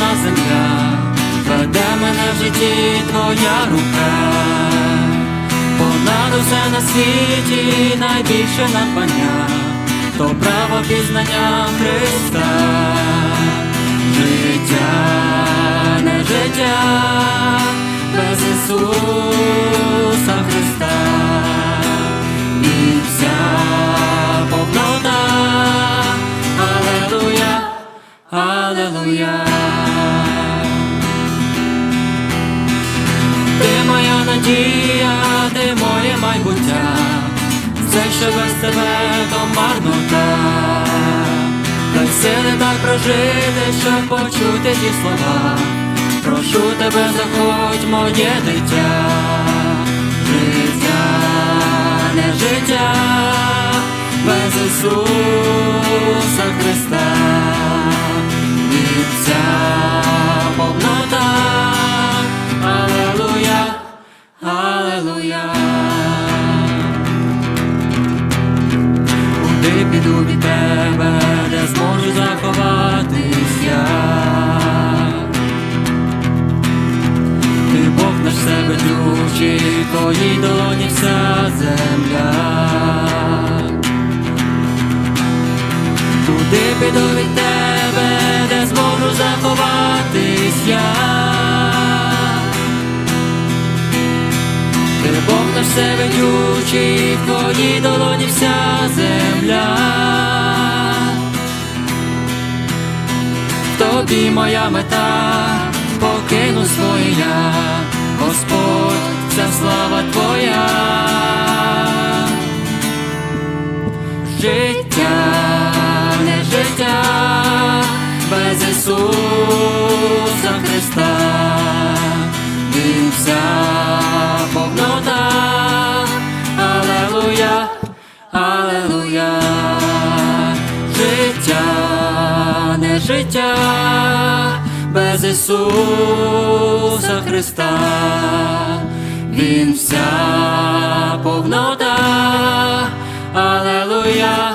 на земля, веде мене в житті твоя рука, понад усе на світі найбільше надбання, то право пізнання Христа, життя, не життя, без Ісуса Христа, і вся повнота, Алелуя, надія, ти моє майбуття, все, що без тебе, то марнота. Дай сили так прожити, щоб почути ті слова. Прошу тебе, заходь, моє дитя, життя, не життя, без Ісуса Христа, піду від тебе, де зможу заховатись я? Ти Бог наш себе ключі, в долоні вся земля. Туди піду від тебе, Ти ведючий, в твоїй долоні вся земля. В тобі моя мета, життя без Ісуса Христа, Він вся повнота, Алелуя.